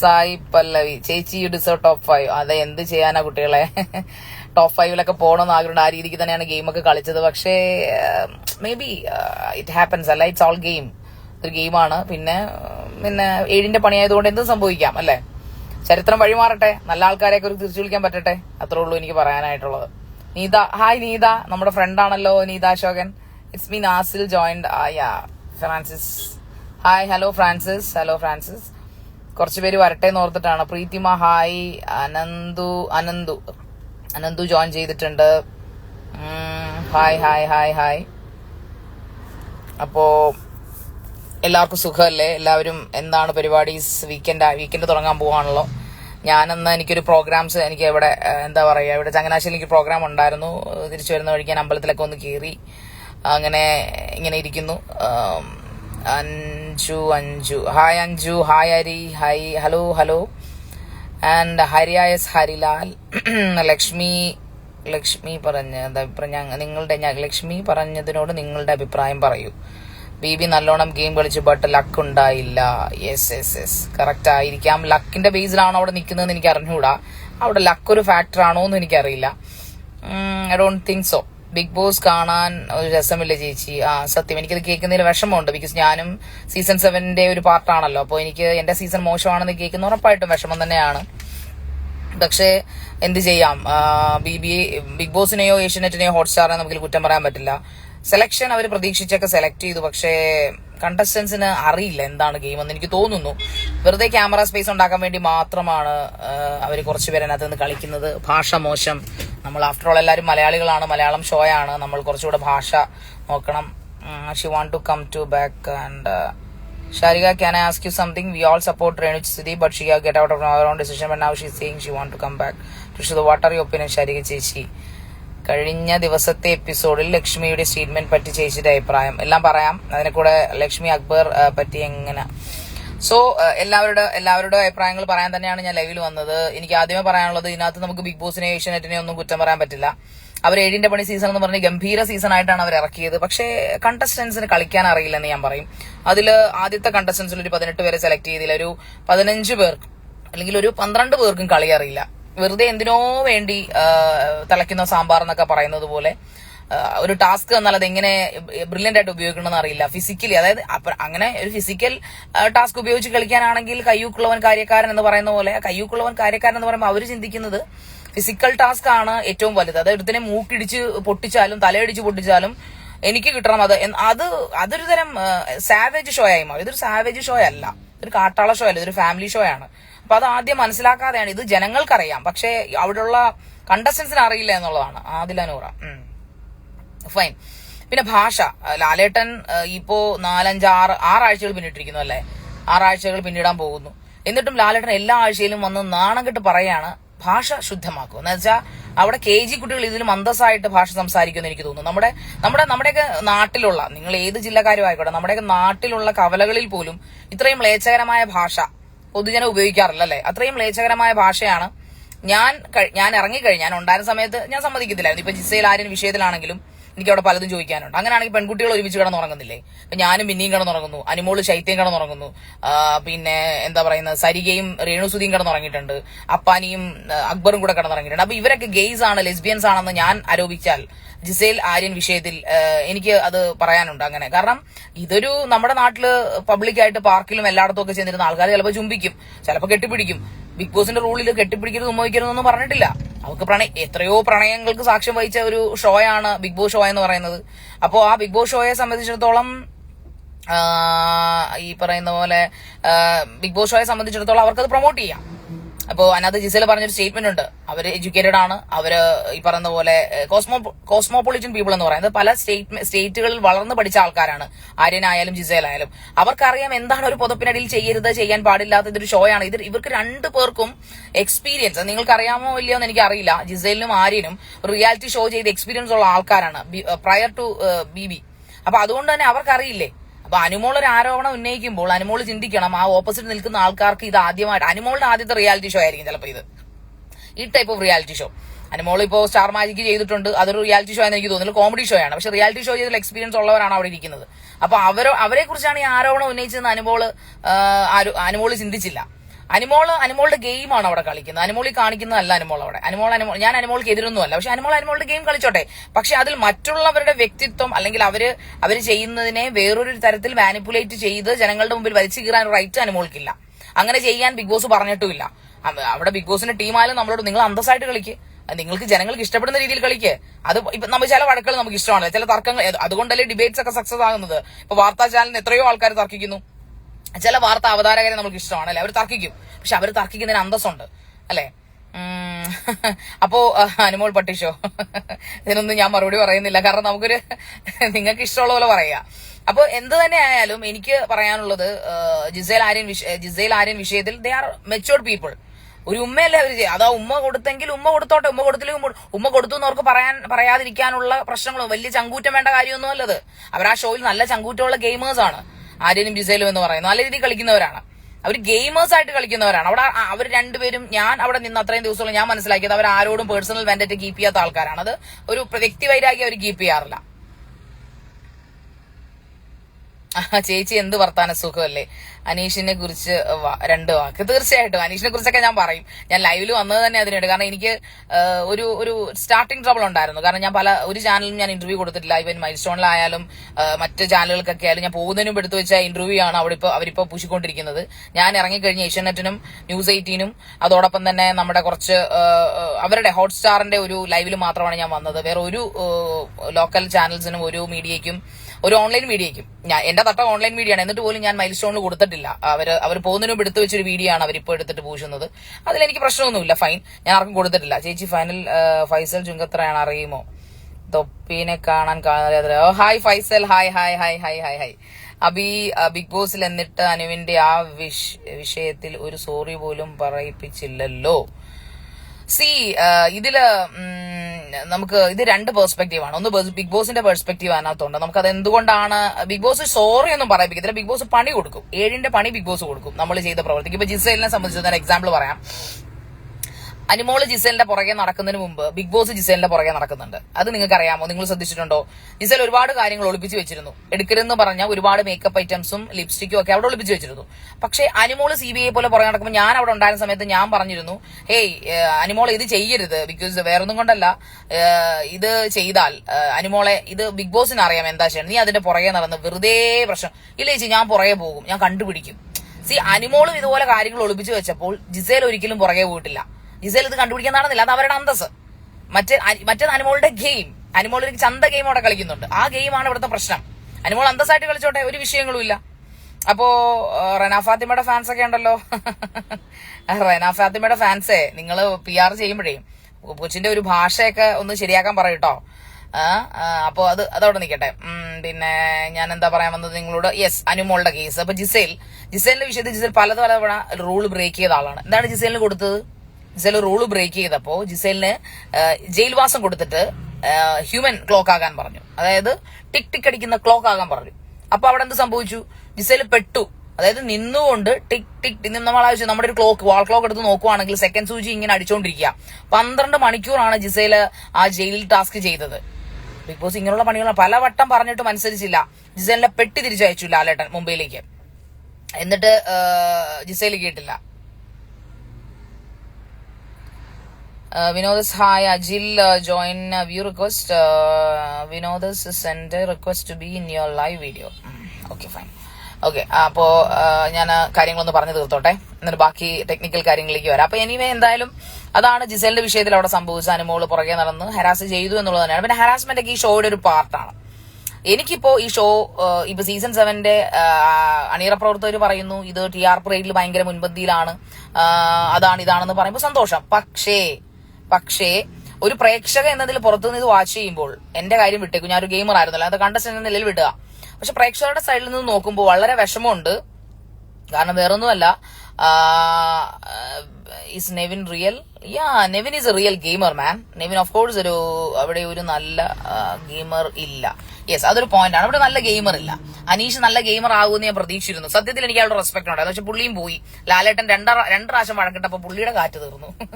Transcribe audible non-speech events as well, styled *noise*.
സായി പല്ലവി. ചേച്ചി U deserve top five അതെ എന്ത് ചെയ്യാനാ കുട്ടികളെ? ടോപ്പ് ഫൈവിലൊക്കെ പോകണമെന്ന് ആഗ്രഹമുണ്ട്. ആ രീതിക്ക് തന്നെയാണ് ഗെയിമൊക്കെ കളിച്ചത്. പക്ഷേ മേ ബി ഇറ്റ് ഹാപ്പൻസ് അല്ല ഇറ്റ്സ് ഓൾ ഗെയിം ഒരു ഗെയിമാണ് പിന്നെ പിന്നെ ഏഴിന്റെ പണിയായതുകൊണ്ട് എന്തും സംഭവിക്കാം അല്ലേ? ചരിത്രം വഴിമാറട്ടെ. നല്ല ആൾക്കാരെയൊക്കെ ഒരു തിരിച്ചു വിളിക്കാൻ പറ്റട്ടെ. അത്രേ ഉള്ളൂ എനിക്ക് പറയാനായിട്ടുള്ളത്. നീത ഹായ് നീത. നമ്മുടെ ഫ്രണ്ട് ആണല്ലോ നീത അശോകൻ. ഇറ്റ്സ് മീൻ ആസിൽ ജോയിൻഡ് ആയ Francis hi hello Francis hello Francis കുറച്ച് പേര് വരട്ടെ എന്ന് ഓർത്തിട്ടാണ് പ്രീതിമ ഹായ് അനന്തു അനന്തു. അനന്തു ജോയിൻ ചെയ്തിട്ടുണ്ട്. Hi hi hi hi. അപ്പോ എല്ലാവർക്കും സുഖമല്ലേ? എല്ലാവരും എന്താണ് പരിപാടീസ് വീക്കെൻഡ് വീക്കെൻഡ് തുടങ്ങാൻ പോവാണല്ലോ. ഞാനെന്ന് എനിക്കൊരു പ്രോഗ്രാംസ് എനിക്ക് ഇവിടെ എന്താ പറയുക ഇവിടെ ചങ്ങനാശ്ശേരി എനിക്ക് പ്രോഗ്രാം ഉണ്ടായിരുന്നു. തിരിച്ചു വരുന്ന വഴിക്ക് ഞാൻ അമ്പലത്തിലൊക്കെ ഒന്ന് കയറി അങ്ങനെ ഇങ്ങനെ ഇരിക്കുന്നു. Anju Anju hi Anju hi Hari hi hello hello and Hariya S Harilal Lakshmi Lakshmi പറഞ്ഞ എന്താ അഭിപ്രായം? നിങ്ങളുടെ ലക്ഷ്മി പറഞ്ഞതിനോട് നിങ്ങളുടെ അഭിപ്രായം പറയൂ. ബി ബി നല്ലോണം ഗെയിം കളിച്ചു ബട്ട് ലക്ക് ഉണ്ടായില്ല. യെസ് യെസ് യെസ് കറക്റ്റ് ആയിരിക്കാം. ലക്കിന്റെ ബേസിലാണോ അവിടെ നിൽക്കുന്നതെന്ന് എനിക്ക് അറിഞ്ഞുകൂടാ. അവിടെ ലക്ക് ഒരു ഫാക്ടർ ആണോ എന്ന് എനിക്കറിയില്ല I don't think so Bigg Boss കാണാൻ ഒരു രസമില്ല ചേച്ചി? ആ സത്യം. എനിക്കത് കേൾക്കുന്നതിൽ വിഷമമുണ്ട്. ബിക്കോസ് ഞാനും സീസൺ സെവന്റെ ഒരു പാർട്ടാണല്ലോ അപ്പോൾ എനിക്ക് എന്റെ സീസൺ മോശമാണെന്ന് കേൾക്കുന്ന ഉറപ്പായിട്ടും വിഷമം തന്നെയാണ്. പക്ഷേ എന്ത് ചെയ്യാം? ബി ബി ബിഗ് ബോസിനെയോ ഏഷ്യനെറ്റിനെയോ ഹോട്ട്സ്റ്റാറിനെയോ നമുക്ക് കുറ്റം പറയാൻ പറ്റില്ല. സെലക്ഷൻ അവർ പ്രതീക്ഷിച്ചൊക്കെ സെലക്ട് ചെയ്തു. പക്ഷേ കണ്ടസ്റ്റൻസിന് അറിയില്ല എന്താണ് ഗെയിം എന്ന് എനിക്ക് തോന്നുന്നു. വെറുതെ ക്യാമറ സ്പേസ് ഉണ്ടാക്കാൻ വേണ്ടി മാത്രമാണ് അവർ കുറച്ച് പേര് അതിനകത്ത് നിന്ന് കളിക്കുന്നത്. ഭാഷ മോശം. നമ്മൾ ആഫ്റ്റർ ഓൾ എല്ലാവരും മലയാളികളാണ് മലയാളം ഷോ ആണ്. നമ്മൾ കുറച്ചുകൂടെ ഭാഷ നോക്കണം. She want to come to back and Sharika can I ask you something we all support Renu സ്ഥിതി but she get out of her own decision. But now she's saying she want to come back to what the what are your opinion, ചേച്ചി? കഴിഞ്ഞ ദിവസത്തെ എപ്പിസോഡിൽ ലക്ഷ്മിയുടെ statement പറ്റി ചേച്ചിയുടെ അഭിപ്രായം. എല്ലാം പറയാം. അതിനെ കൂടെ ലക്ഷ്മി അക്ബർ പറ്റി എങ്ങനെ? സോ എല്ലാവരുടെ എല്ലാവരുടെ അഭിപ്രായങ്ങൾ പറയാൻ തന്നെയാണ് ഞാൻ ലൈവിൽ വന്നത്. എനിക്ക് ആദ്യമേ പറയാനുള്ളത് ഇതിനകത്ത് നമുക്ക് ബിഗ് ബോസിനെ ഏഷ്യനെറ്റിനെ ഒന്നും കുറ്റം പറയാൻ പറ്റില്ല. അവർ ഏഴിന്റെ പണി സീസൺ എന്ന് പറഞ്ഞ് ഗംഭീര സീസൺ ആയിട്ടാണ് അവർ ഇറക്കിയത്. പക്ഷേ കണ്ടസ്റ്റൻസിന് കളിക്കാൻ അറിയില്ലെന്ന് ഞാൻ പറയും. അതിൽ ആദ്യത്തെ കണ്ടസ്റ്റൻസിൽ ഒരു പതിനെട്ട് പേരെ സെലക്ട് ചെയ്തില്ല ഒരു പതിനഞ്ച് പേർക്ക് അല്ലെങ്കിൽ ഒരു പന്ത്രണ്ട് പേർക്കും കളി അറിയില്ല. വെറുതെ എന്തിനോ വേണ്ടി തിളയ്ക്കുന്ന സാമ്പാർ എന്നൊക്കെ പറയുന്നത് പോലെ ഒരു ടാസ്ക് എന്നാൽ അത് എങ്ങനെ ബ്രില്യന്റ് ആയിട്ട് ഉപയോഗിക്കണമെന്ന് അറിയില്ല. ഫിസിക്കലി അതായത് അങ്ങനെ ഒരു ഫിസിക്കൽ ടാസ്ക് ഉപയോഗിച്ച് കളിക്കാനാണെങ്കിൽ കയ്യൂക്കുള്ളവൻ കാര്യക്കാരൻ എന്ന് പറയുന്ന പോലെ കയ്യൂക്കുള്ളവൻ കാര്യക്കാരൻ എന്ന് പറയുമ്പോൾ അവർ ചിന്തിക്കുന്നത് ഫിസിക്കൽ ടാസ്ക് ആണ് ഏറ്റവും വലുത്. അതായത് ഇതിനെ മൂക്കിടിച്ച് പൊട്ടിച്ചാലും തലയടിച്ച് പൊട്ടിച്ചാലും എനിക്ക് കിട്ടണം അത് അത് അതൊരു തരം സാവേജ് ഷോ ആയി ഇതൊരു സാവേജ് ഷോ അല്ല. ഇതൊരു കാട്ടാള ഷോ അല്ല. ഇതൊരു ഫാമിലി ഷോ ആണ്. അപ്പൊ അത് ആദ്യം മനസ്സിലാക്കാതെയാണ് ഇത് ജനങ്ങൾക്കറിയാം. പക്ഷേ അവിടെയുള്ള കണ്ടസ്റ്റൻസിന് അറിയില്ല എന്നുള്ളതാണ്. ആദിലനൂറ ഫൈൻ. പിന്നെ ഭാഷ. ലാലേട്ടൻ ഇപ്പോ നാലഞ്ച് ആറ് ആറാഴ്ചകൾ പിന്നിട്ടിരിക്കുന്നു അല്ലേ? ആറാഴ്ചകൾ പിന്നിടാൻ പോകുന്നു. എന്നിട്ടും ലാലേട്ടൻ എല്ലാ ആഴ്ചയിലും വന്ന് നാണം കെട്ട് പറയാണ് ഭാഷ ശുദ്ധമാക്കും എന്ന് വെച്ചാൽ അവിടെ കെ ജി കുട്ടികൾ ഇതിലും അന്തസ്സായിട്ട് ഭാഷ സംസാരിക്കുമെന്ന് എനിക്ക് തോന്നുന്നു. നമ്മുടെ നമ്മുടെ നമ്മുടെയൊക്കെ നാട്ടിലുള്ള നിങ്ങൾ ഏത് ജില്ലക്കാരും ആയിക്കോട്ടെ നമ്മുടെയൊക്കെ നാട്ടിലുള്ള കവലകളിൽ പോലും ഇത്രയും മ്ലേച്ഛകരമായ ഭാഷ പൊതുജനം ഉപയോഗിക്കാറില്ല അല്ലേ അത്രയും മ്ലേച്ഛകരമായ ഭാഷയാണ്. ഞാൻ ഞാൻ ഇറങ്ങിക്കഴിഞ്ഞാൽ ഉണ്ടായിരുന്ന സമയത്ത് ഞാൻ സമ്മതിക്കത്തില്ലായിരുന്നു. ഇപ്പൊ ജിസയിൽ ആര്യൻ വിഷയത്തിലാണെങ്കിലും എനിക്ക് അവിടെ പലതും ചോദിക്കാനുണ്ട്. അങ്ങനെയാണെങ്കിൽ പെൺകുട്ടികൾ ഒരുമിച്ച് കിടന്നുറങ്ങുന്നില്ലേ? ഞാനും മിന്നിയും കിടന്നുറങ്ങുന്നു. അനുമോൾ ശൈത്യം കിടന്നുറങ്ങുന്നു. പിന്നെ എന്താ പറയുന്നത്? സരികയും രേണുസുതിയും കിടന്നുറങ്ങിയിട്ടുണ്ട്. അപ്പാനിയും അക്ബറും കൂടെ കിടന്നുറങ്ങിയിട്ടുണ്ട്. അപ്പൊ ഇവരൊക്കെ ഗെയ്സ് ആണ് ലെസ്ബിയൻസ് ആണെന്ന് ഞാൻ ആരോപിച്ചാൽ ജിസേൽ ആര്യൻ വിഷയത്തിൽ എനിക്ക് അത് പറയാനുണ്ട് അങ്ങനെ. കാരണം ഇതൊരു നമ്മുടെ നാട്ടിൽ പബ്ലിക്കായിട്ട് പാർക്കിലും എല്ലായിടത്തും ഒക്കെ ചെന്നിരുന്ന ആൾക്കാർ ചിലപ്പോൾ ചുംബിക്കും ചിലപ്പോൾ കെട്ടിപ്പിടിക്കും. ബിഗ് ബോസിന്റെ റൂളിൽ കെട്ടിപ്പിടിക്കരുത് ഉമ്മവിക്കരുതെന്നൊന്നും പറഞ്ഞിട്ടില്ല. അവർക്ക് പ്രണയ എത്രയോ പ്രണയങ്ങൾക്ക് സാക്ഷ്യം വഹിച്ച ഒരു ഷോയാണ് ബിഗ് ബോസ് ഷോ എന്ന് പറയുന്നത്. അപ്പോൾ ആ ബിഗ് ബോസ് ഷോയെ സംബന്ധിച്ചിടത്തോളം ഈ പറയുന്ന പോലെ ബിഗ് ബോസ് ഷോയെ സംബന്ധിച്ചിടത്തോളം അവർക്കത് പ്രൊമോട്ട് ചെയ്യാം. അപ്പോൾ അതിനകത്ത് ജിസേൽ പറഞ്ഞൊരു സ്റ്റേറ്റ്മെന്റ് ഉണ്ട്. അവർ എഡ്യൂക്കേറ്റഡ് ആണ്. അവർ ഈ പറയുന്ന പോലെ കോസ്മോ കോസ്മോപൊളിറ്റൻ പീപ്പിൾ എന്ന് പറയുന്നത് പല സ്റ്റേറ്റ് സ്റ്റേറ്റുകളിൽ വളർന്ന് പഠിച്ച ആൾക്കാരാണ്. ആര്യനായാലും ജിസേലായാലും. അവർക്കറിയാം എന്താണ് ഒരു പുതപ്പിനടിയിൽ ചെയ്യരുത് ചെയ്യാൻ പാടില്ലാത്ത ഇതൊരു ഷോ ആണ്. ഇത് ഇവർക്ക് രണ്ടു പേർക്കും എക്സ്പീരിയൻസ് നിങ്ങൾക്കറിയാമോ ഇല്ലയോ എന്ന് എനിക്ക് അറിയില്ല ജിസേലിനും ആര്യനും റിയാലിറ്റി ഷോ ചെയ്ത് എക്സ്പീരിയൻസ് ഉള്ള ആൾക്കാരാണ്. Prior to B B. അപ്പൊ അതുകൊണ്ട് തന്നെ അവർക്കറിയില്ലേ? അപ്പൊ അനുമോൾ ഒരു ആരോപണം ഉന്നയിക്കുമ്പോൾ അനുമോൾ ചിന്തിക്കണം ആ ഓപ്പോസിറ്റ് നിൽക്കുന്ന ആൾക്കാർക്ക് ഇത് ആദ്യമായിട്ട് അനുമോളുടെ ആദ്യത്തെ റിയാലിറ്റി ഷോ ആയിരിക്കും ചിലപ്പോൾ ഇത്. ഈ type of reality show Anumol ഇപ്പോ സ്റ്റാർ മാജിക് ചെയ്തിട്ടുണ്ട് അതൊരു റിയാലിറ്റി ഷോ ആണെന്ന് എനിക്ക് തോന്നുന്നു. കോമഡി ഷോ ആണ്. പക്ഷെ റിയാലിറ്റി ഷോ ചെയ്തിൽ എക്സ്പീരിയൻസ് ഉള്ളവരാണ് അവിടെ ഇരിക്കുന്നത്. അപ്പൊ അവരോ കുറിച്ചാണ് ഈ ആരോപണം ഉന്നയിച്ചതെന്ന് അനുമോൾ അനുമോൾ ചിന്തിച്ചില്ല. അനിമോൾ അനിമോളുടെ ഗെയിമാണ് അവിടെ കളിക്കുന്നത്. അനിമോളി കാണിക്കുന്നതല്ല അനിമോൾ അവിടെ. അനിമോൾ അനിമോൾ ഞാൻ അനിമോൾക്ക് എതിരൊന്നുമല്ല പക്ഷെ അനിമോൾ അനിമോളുടെ ഗെയിം കളിച്ചോട്ടെ. പക്ഷെ അതിൽ മറ്റുള്ളവരുടെ വ്യക്തിത്വം അല്ലെങ്കിൽ അവർ അവർ ചെയ്യുന്നതിനെ വേറൊരു തരത്തിൽ മാനിപ്പുലേറ്റ് ചെയ്ത് ജനങ്ങളുടെ മുമ്പിൽ വലിച്ചു കീറാൻ റൈറ്റ് അനിമോൾക്കില്ല. അങ്ങനെ ചെയ്യാൻ ബിഗ് ബോസ് പറഞ്ഞിട്ടുമില്ല. അവ- അവിടെ ബിഗ് ബോസിന്റെ ടീമായാലും നമ്മളോട് നിങ്ങൾ അന്തസ്സായിട്ട് കളിക്ക്. നിങ്ങൾക്ക് ജനങ്ങൾക്ക് ഇഷ്ടപ്പെടുന്ന രീതിയിൽ കളിക്ക്. അത് ഇപ്പൊ നമ്മൾ ചില വഴക്കുകൾ നമുക്ക് ഇഷ്ടമാണ്. ചില തർക്കങ്ങൾ അതുകൊണ്ടല്ലേ ഡിബേറ്റ്സ് ഒക്കെ സക്സസ് ആകുന്നത്. ഇപ്പൊ വാർത്താ ചാനലിന് എത്രയോ ആൾക്കാർ തർക്കിക്കുന്നു. ചില വാർത്ത അവതാരകരെ നമുക്ക് ഇഷ്ടമാണ് അല്ലെ? അവർ തർക്കിക്കും. പക്ഷെ അവർ തർക്കിക്കുന്നതിന് അന്തസ്സുണ്ട് അല്ലെ. അപ്പോ അനുമോൾ പട്ടിഷോ ഇതിനൊന്നും ഞാൻ മറുപടി പറയുന്നില്ല. കാരണം നമുക്കൊരു നിങ്ങൾക്ക് ഇഷ്ടമുള്ള പോലെ പറയാ. അപ്പൊ എന്ത് തന്നെ ആയാലും എനിക്ക് പറയാനുള്ളത് ജിസേൽ ആര്യൻ ജിസേൽ ആര്യൻ വിഷയത്തിൽ ദേ ആർ മെച്ചുവർഡ് പീപ്പിൾ ഒരു ഉമ്മയല്ലേ അവർ അതാ ഉമ്മ കൊടുത്തെങ്കിൽ ഉമ്മ കൊടുത്തോട്ടെ ഉമ്മ കൊടുത്തില്ലെങ്കിൽ ഉമ്മ കൊടുത്തു എന്നവർക്ക് പറയാൻ പറയാതിരിക്കാനുള്ള പ്രശ്നങ്ങളോ വലിയ ചങ്കൂറ്റം വേണ്ട കാര്യമൊന്നും അല്ലത്. അവർ ആ ഷോയിൽ നല്ല ചങ്കൂറ്റമുള്ള ഗെയിമേഴ്സ് ആണ് ആര്യനും ബിസൈലും എന്ന് പറയുന്നത്. നല്ല രീതിയിൽ കളിക്കുന്നവരാണ്. അവർ ഗെയിമേഴ്സ് ആയിട്ട് കളിക്കുന്നവരാണ്. അവിടെ അവർ രണ്ടുപേരും ഞാൻ അവിടെ നിന്ന് അത്രയും ദിവസമുള്ള ഞാൻ മനസ്സിലാക്കിയത് അവർ ആരോടും പേഴ്സണൽ വെൻഡറ്റ് കീപ്പ് ചെയ്യാത്ത ആൾക്കാരാണ്. അത് ഒരു വ്യക്തി വൈരാഗ്യം അവർ കീപ്പ് ചെയ്യാറില്ല. ആ, ചേച്ചി എന്ത് വർത്താന സുഖമല്ലേ? അനീഷിനെ കുറിച്ച് രണ്ട് വാക്ക്. തീർച്ചയായിട്ടും അനീഷിനെ കുറിച്ചൊക്കെ ഞാൻ പറയും. ഞാൻ ലൈവിൽ വന്നത് തന്നെ അതിനുണ്ട് കാരണം എനിക്ക് ഒരു ഒരു സ്റ്റാർട്ടിംഗ് ട്രബിൾ ഉണ്ടായിരുന്നു. കാരണം ഞാൻ പല ഒരു ചാനലിലും ഞാൻ ഇന്റർവ്യൂ കൊടുത്തിട്ടില്ല. ഇവൻ മൈൽ സ്റ്റോണിലായാലും മറ്റ് ചാനലുകൾക്കൊക്കെ ആയാലും ഞാൻ പോകുന്നതിനും എടുത്തു വെച്ച ഇന്റർവ്യൂ ആണ് അവിടെ ഇപ്പോൾ അവരിപ്പോ പൂശിക്കൊണ്ടിരിക്കുന്നത്. ഞാൻ ഇറങ്ങിക്കഴിഞ്ഞ ഏഷ്യാനെറ്റിനും ന്യൂസ് എയ്റ്റീനും അതോടൊപ്പം തന്നെ നമ്മുടെ കുറച്ച് അവരുടെ ഹോട്ട്സ്റ്റാറിന്റെ ഒരു ലൈവിൽ മാത്രമാണ് ഞാൻ വന്നത്. വേറെ ഒരു ലോക്കൽ ചാനൽസിനും ഒരു മീഡിയയ്ക്കും ഒരു ഓൺലൈൻ മീഡിയയ്ക്കും ഞാൻ എന്റെ തട്ട ഓൺലൈൻ വീഡിയോ ആണ്. എന്നിട്ട് പോലും ഞാൻ മൈൽ സ്റ്റോണിൽ കൊടുത്തിട്ടില്ല. അവർ അവർ പോകുന്നതിന് മുമ്പ് എടുത്തു വെച്ചൊരു വീഡിയോ ആണ് അവരിപ്പോ എടുത്തിട്ട് പൂശുന്നത്. അതിലെനിക്ക് പ്രശ്നമൊന്നുമില്ല. ഫൈൻ ഞാൻ ആർക്കും കൊടുത്തിട്ടില്ല. ചേച്ചി ഫൈനൽ ഫൈസൽ ചുങ്കത്രയാണ്. അറിയുമോ? തൊപ്പീനെ കാണാൻ കാണാതെ ഓ hi Faisal. Hi hi hi hi hi hi Abi Bigg ബോസിൽ എന്നിട്ട് അനുവിന്റെ ആ വിഷയത്തിൽ ഒരു സോറി പോലും പറയിപ്പിച്ചില്ലല്ലോ. സി ഇതിൽ നമുക്ക് ഇത് രണ്ട് പെർസ്പെക്റ്റീവാണ് ഒന്ന് ബിഗ് ബോസിന്റെ പെർസ്പെക്റ്റീവ് അതിനകത്തുണ്ട്. നമുക്ക് അത് എന്തുകൊണ്ടാണ് ബിഗ് ബോസ് സോറി ഒന്നും പറയിപ്പിക്കത്തില്ല. ബിഗ് ബോസ് പണി കൊടുക്കും. ഏഴിന്റെ പണി ബിഗ് ബോസ് കൊടുക്കും. നമ്മൾ ചെയ്ത പ്രവർത്തിക്ക്. ഇപ്പൊ ജിസൈലിനെ സംബന്ധിച്ച് എക്സാമ്പിൾ പറയാം. അനിമോൾ ജിസേലിന്റെ പുറകെ നടക്കുന്നതിന് മുമ്പ് ബിഗ് ബോസ് ജിസേലിന്റെ പുറകെ നടക്കുന്നുണ്ട്. അത് നിങ്ങൾക്ക് അറിയാമോ നിങ്ങൾ ശ്രദ്ധിച്ചിട്ടുണ്ടോ? ജിസേൽ ഒരുപാട് കാര്യങ്ങൾ ഒളിപ്പിച്ച് വെച്ചിരുന്നു. എടുക്കരുതെന്ന് പറഞ്ഞ ഒരുപാട് മേക്കപ്പ് ഐറ്റംസും ലിപ്സ്റ്റിക്കും ഒക്കെ അവിടെ ഒളിപ്പിച്ച് വെച്ചിരുന്നു. പക്ഷേ അനിമോൾ സി ബി ഐ പോലെ പുറകെ നടക്കുമ്പോൾ ഞാൻ അവിടെ ഉണ്ടായിരുന്ന സമയത്ത് ഞാൻ പറഞ്ഞിരുന്നു ഹേയ് അനിമോൾ ഇത് ചെയ്യരുത്. ബിക്കോസ് വേറൊന്നും കൊണ്ടല്ല. ഇത് ചെയ്താൽ അനിമോളെ ഇത് ബിഗ് ബോസിന് അറിയാം എന്താ ചെയ്യണം നീ അതിന്റെ പുറകെ നടന്ന് വെറുതെ പ്രശ്നം. ഇല്ല ചേച്ചി ഞാൻ പുറകെ പോകും. ഞാൻ കണ്ടുപിടിക്കും. സി അനിമോളും ഇതുപോലെ കാര്യങ്ങൾ ഒളിപ്പിച്ച് വെച്ചപ്പോൾ ജിസേൽ ഒരിക്കലും പുറകെ പോയിട്ടില്ല. ജിസേൽ ഇത് കണ്ടുപിടിക്കാൻ നടന്നില്ല. അത് അവരുടെ അന്തസ് മറ്റേ മറ്റേ അനിമോളുടെ ഗെയിം. അനിമോൾ ഒരു ചന്ത ഗെയിം അവിടെ കളിക്കുന്നുണ്ട്. ആ ഗെയിമാണ് ഇവിടുത്തെ പ്രശ്നം. അനിമോൾ അന്തസ്സായിട്ട് കളിച്ചോട്ടെ ഒരു വിഷയങ്ങളും ഇല്ല. അപ്പോ റെന ഫാത്തിമയുടെ ഫാൻസ് ഒക്കെ ഉണ്ടല്ലോ. *laughs* റെന ഫാത്തിമയുടെ ഫാൻസേ നിങ്ങൾ പി ആർ ചെയ്യുമ്പോഴേ കൊച്ചിന്റെ ഒരു ഭാഷയൊക്കെ ഒന്ന് ശരിയാക്കാൻ പറയൂട്ടോ അപ്പൊ അത് അതവിടെ നിൽക്കട്ടെ. പിന്നെ ഞാൻ എന്താ പറയാൻ വന്നത് നിങ്ങളോട്? യെസ് അനുമോളുടെ കേസ് അപ്പൊ ജിസേൽ ജിസേലിന്റെ വിഷയത്തിൽ ജിസേൽ പല പല റൂൾ ബ്രേക്ക് ചെയ്ത ആളാണ്. എന്താണ് ജിസേലിന് കൊടുത്തത്? ജിസേൽ റൂൾ ബ്രേക്ക് ചെയ്തപ്പോ ജിസേലിന് ജയിൽവാസം കൊടുത്തിട്ട് ഹ്യൂമൻ ക്ലോക്ക് ആകാൻ പറഞ്ഞു. അതായത് ടിക് ടിക് അടിക്കുന്ന ക്ലോക്ക് ആകാൻ പറഞ്ഞു. അപ്പൊ അവിടെ എന്ത് സംഭവിച്ചു? ജിസേൽ പെട്ടു. അതായത് നിന്നുകൊണ്ട് ടിക് ടിക് നമ്മൾ ആവശ്യം നമ്മുടെ ഒരു ക്ലോക്ക് വാൾ ക്ലോക്ക് എടുത്ത് നോക്കുവാണെങ്കിൽ സെക്കൻഡ് സൂചി ഇങ്ങനെ അടിച്ചുകൊണ്ടിരിക്കുക പന്ത്രണ്ട് മണിക്കൂറാണ് ജിസേൽ ആ ജയിലിൽ ടാസ്ക് ചെയ്തത്. ബിഗ് ബോസ് ഇങ്ങനെയുള്ള പണികൾ പലവട്ടം പറഞ്ഞിട്ടും അനുസരിച്ചില്ല. ജിസേലിനെ പെട്ടി തിരിച്ചയച്ചു ലാലേട്ടൻ മുംബൈയിലേക്ക്. എന്നിട്ട് ജിസേൽ കേട്ടില്ല. Uh, hi Ajil join view request Vinod's send request to be in your live video. Okay fine okay അപ്പോ ഞാൻ കാര്യങ്ങളൊന്ന് പറഞ്ഞു തീർത്തോട്ടെ. എന്നിട്ട് ബാക്കി ടെക്നിക്കൽ കാര്യങ്ങളിലേക്ക് വരാം. അപ്പൊ എനിവേ എന്തായാലും അതാണ് ജിസലിന്റെ വിഷയത്തിൽ അവിടെ സംഭവിച്ച അനുമോൾ പുറകെ നടന്ന് ഹരാസ് ചെയ്തു എന്നുള്ളത് തന്നെയാണ്. പിന്നെ ഹരാസ്മെന്റ് ഒക്കെ ഈ ഷോയുടെ ഒരു പാർട്ടാണ് എനിക്കിപ്പോ ഈ ഷോ ഇപ്പൊ സീസൺ സെവന്റെ അണിയറ പ്രവർത്തകർ പറയുന്നു ഇത് ടി ആർ പി റേറ്റിൽ ഭയങ്കര മുൻപന്തിയിലാണ്. ആഹ്, അതാണ് ഇതാണെന്ന് പറയുമ്പോൾ സന്തോഷം. പക്ഷേ പക്ഷേ ഒരു പ്രേക്ഷക എന്നതിൽ പുറത്തുനിന്ന് ഇത് വാച്ച് ചെയ്യുമ്പോൾ എന്റെ കാര്യം വിട്ടേക്കും. ഞാൻ ഒരു ഗെയിമർ ആയിരുന്നല്ലോ അത് കണ്ടസ്റ്റന്റ് എന്ന നിലയിൽ വിടുക. പക്ഷെ പ്രേക്ഷകരുടെ സൈഡിൽ നിന്ന് നോക്കുമ്പോൾ വളരെ വിഷമമുണ്ട്. കാരണം വേറൊന്നുമല്ല. Is Nevin real yeah Nevin is a real gamer man Nevin of course ഒരു അവിടെ ഒരു നല്ല ഗെയിമർ ഇല്ല. യെസ് അതൊരു പോയിന്റ് ആണ്. അവിടെ നല്ല ഗെയിമർ ഇല്ല. അനീഷ് നല്ല ഗെയിമർ ആകുമെന്ന് ഞാൻ പ്രതീക്ഷിച്ചിരുന്നു. സത്യത്തിൽ എനിക്ക് അയാളുടെ റെസ്പെക്ട് ഉണ്ടായിരുന്നു. പക്ഷെ പുള്ളിയും പോയി. ലാലേട്ടൻ രണ്ട രണ്ട് പ്രാവശ്യം വഴക്കിട്ടപ്പോ പുള്ളിയുടെ കാറ്റ് തീർന്നു.